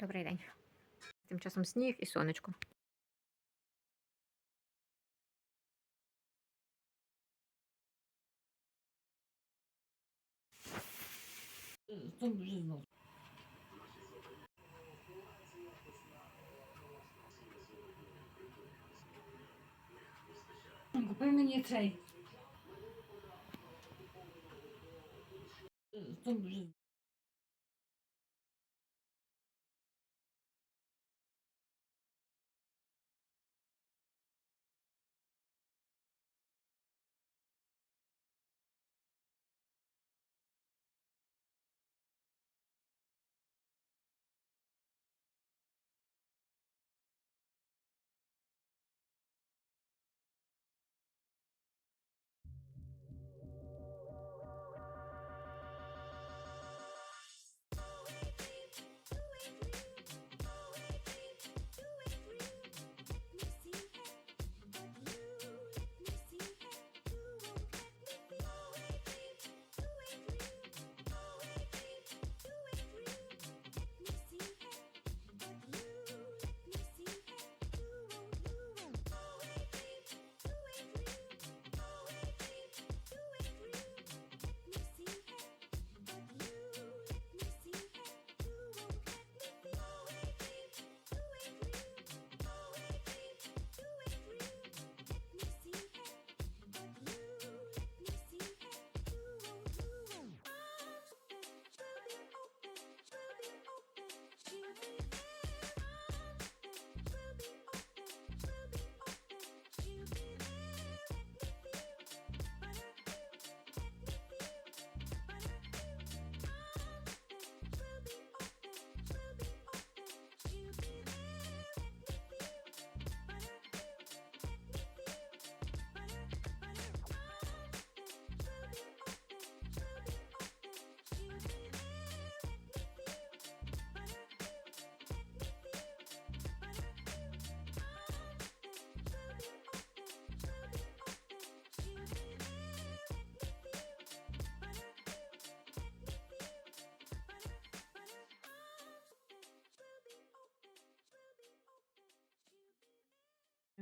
Добрий день. Тим часом сніг і сонечко. Купи мені цей. Там вже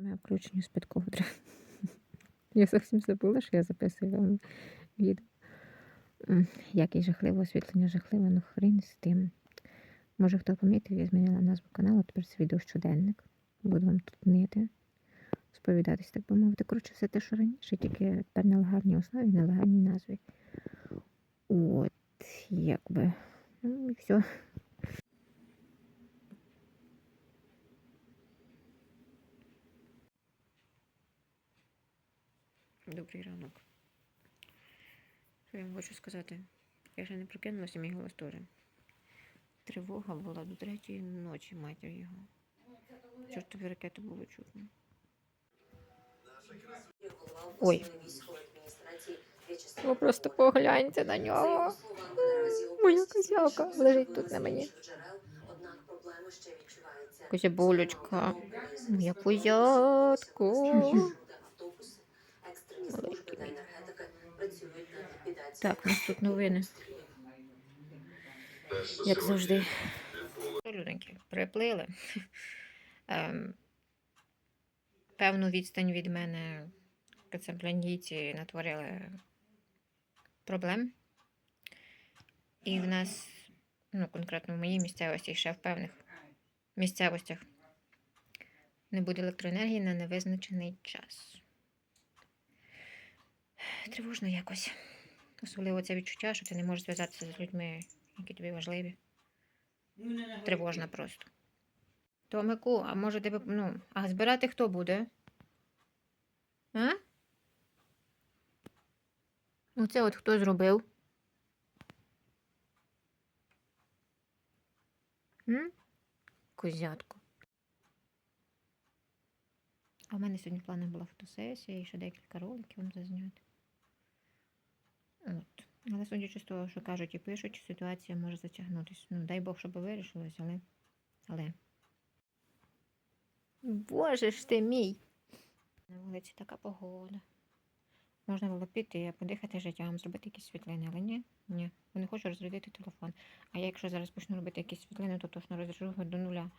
Пряме включення з-під. Я зовсім забула, що я записую вам відео. Як жахливе освітлення, жахливе, ну хрін з тим. Може, хто помітив, я змінила назву каналу, тепер це відео щоденник. Буду вам тут нити, сповідатись, так би мовити. Коротше, все те, що раніше, тільки тепер на легальній основі, на легальній назві. От, якби. Ну і все. Добрий ранок. Що я вам хочу сказати? Я ще не прокинулася, мій голос теж. Тривога була до третьої ночі, матір його. Чортові ракети було чутно. Ой. Ви просто погляньте на нього. Моя козявка лежить тут на мені. Козябулечка. Моя козятко. Маленький мій. Так, у нас тут новини. Як завжди. Люденьки, приплили. Ем, певну відстань від мене кацаплянійці натворили проблем. І в нас, ну, конкретно в моїй місцевості, і ще в певних місцевостях не буде електроенергії на невизначений час. Тривожно якось. Особливо це відчуття, що ти не можеш зв'язатися з людьми, які тобі важливі. Тривожно просто. Томику, а може тебе, ну, а збирати хто буде? А? Ну, це от хто зробив? М? Козятко. А в мене сьогодні в планах була фотосесія і ще декілька роликів вам зазняти. Але судячи з того, що кажуть і пишуть, ситуація може затягнутися. Ну, дай Бог, щоб вирішилось, але. але. Боже ж ти мій! На вулиці така погода. Можна було піти, подихати життям, зробити якісь світлини, але ні, ні. Я не хочу розрядити телефон. А я, якщо зараз почну робити якісь світлини, то точно розряджу його до нуля.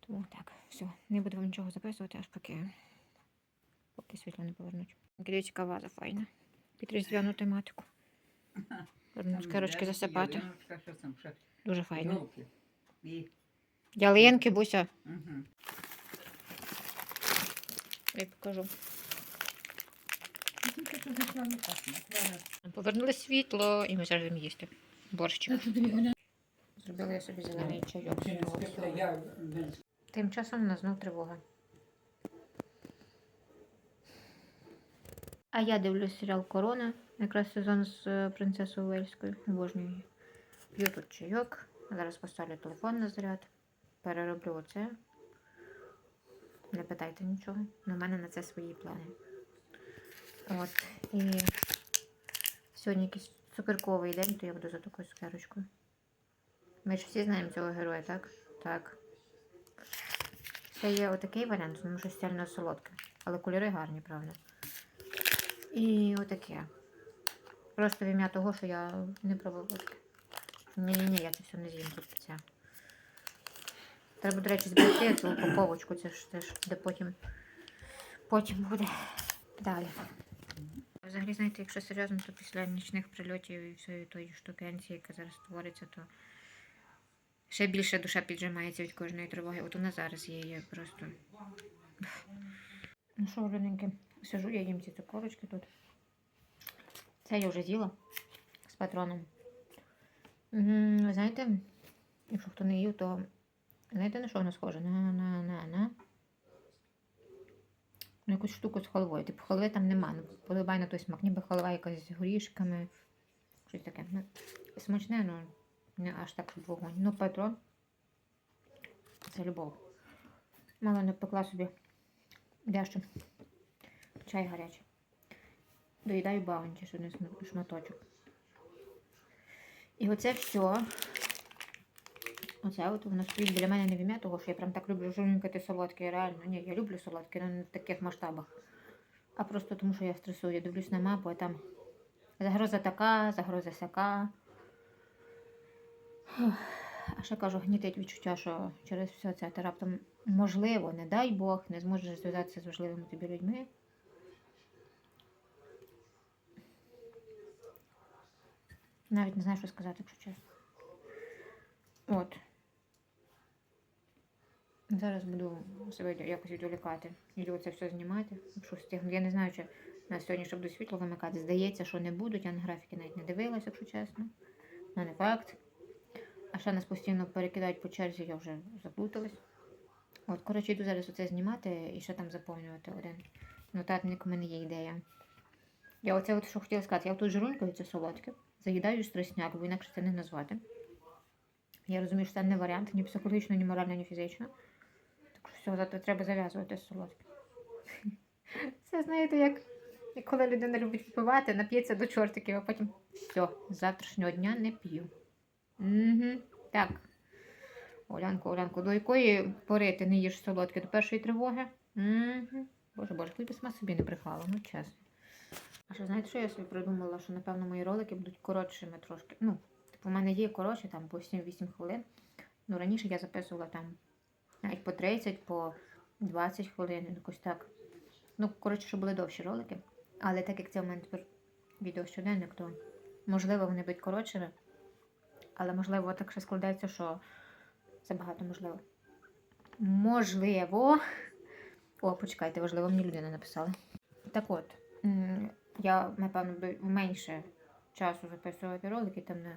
Тому так, все, не буду вам нічого записувати, аж поки, поки світло не повернуть. Дивіться, ваза файна. Під різдвяну тематику. Цукерочки засипати. Дуже файно. Ялинки, буся. Угу. Я покажу. Зайшла не пахне. Повернули світло і ми зараз будемо їсти. Борщик. Зробила я собі зелений чайок. Тим часом у нас знов тривога. А я дивлюсь серіал Корона, якраз сезон з е, принцесою Уельською. Обожнюю. П'ю тут чайок. Зараз поставлю телефон на заряд. Перероблю оце. Не питайте нічого. У мене на це свої плани. От. І сьогодні якийсь цукерковий день, то я буду за такою цукерочкою. Ми ж всі знаємо цього героя, так? Так. Це є отакий варіант, тому що сильно солодке. Але кольори гарні, правда. І отаке. Просто в ім'я того, що я не пробувала. Ні-ні-ні, я це все не з'їм тут це. Треба, до речі, зберегти цю упаковочку, це ж теж, де потім, потім буде далі. Взагалі, знаєте, якщо серйозно, то після нічних прильотів і всієї тої штукенції, яка зараз твориться, то ще більше душа піджимається від кожної тривоги. От нас зараз є, є просто. Ну що, рідненьке, сижу, я їм ці цукорочки тут. Це я вже з'їла з патроном. Знаєте, якщо хто не їв, то знаєте на що воно схоже? На, на, на, на. На якусь штуку з халвою. Типу халви там нема. Ну, на той смак, ніби халва якась з горішками. Щось таке. Ну, смачне, ну не аж так щоб вогонь. Ну, патрон. Це любов. Мало не пекла собі дещо. Чай гарячий. Доїдаю баунті, що не шматочок. І оце все. Оце от воно стоїть біля мене не в ім'я того, що я прям так люблю жунькати солодке. Реально, ні, я люблю солодке, але не в таких масштабах. А просто тому, що я стресую. Я дивлюсь на мапу, а там загроза така, загроза сяка. А ще кажу, гнітить відчуття, що через все це ти раптом можливо, не дай Бог, не зможеш зв'язатися з важливими тобі людьми. Навіть не знаю, що сказати, якщо чесно. От. Зараз буду себе якось відволікати. Іду це все знімати, якщо встигну. Я не знаю, чи на сьогодні ще буду світло вимикати. Здається, що не будуть. Я на графіки навіть не дивилась, якщо чесно. Ну, не факт. А ще нас постійно перекидають по черзі, я вже заплуталась. От, коротше, йду зараз оце знімати і ще там заповнювати один нотатник, у мене є ідея. Я оце от що хотіла сказати, я тут жирунькою це солодке, заїдаю стресняк, бо інакше це не назвати. Я розумію, що це не варіант, ні психологічно, ні морально, ні фізично. Так що все, зато треба зав'язувати з солодким. Це знаєте, як, коли людина любить випивати, нап'ється до чортиків, а потім все, з завтрашнього дня не п'ю. Угу. Так. Олянко, Олянко, до якої пори ти не їш солодке? До першої тривоги? Угу. Боже, боже, хоч би сама собі не брехала, ну чесно. А що знаєте, що я собі придумала, що напевно мої ролики будуть коротшими трошки. Ну, типу, у мене є коротше там по 7-8 хвилин. Ну, раніше я записувала там навіть по 30, по 20 хвилин, якось так. Ну, коротше, що були довші ролики. Але так як це в мене тепер відео щоденник, то можливо вони будуть коротшими. Але можливо так ще складається, що це багато можливо. Можливо. О, почекайте, важливо, мені людина написала. Так от, я, напевно, менше часу записувати ролики, там на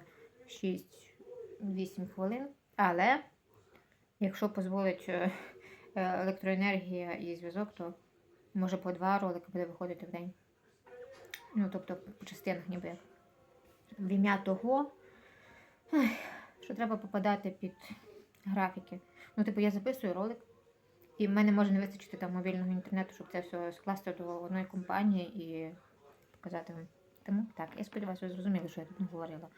6-8 хвилин. Але якщо дозволить е, е, електроенергія і зв'язок, то може по два ролики буде виходити в день. Ну, тобто по частинах ніби як. В ім'я того, що треба попадати під графіки. Ну, типу, я записую ролик, і в мене може не вистачити там мобільного інтернету, щоб це все скласти до одної компанії і показати вам. Тому так, я сподіваюся, ви зрозуміли, що я тут говорила.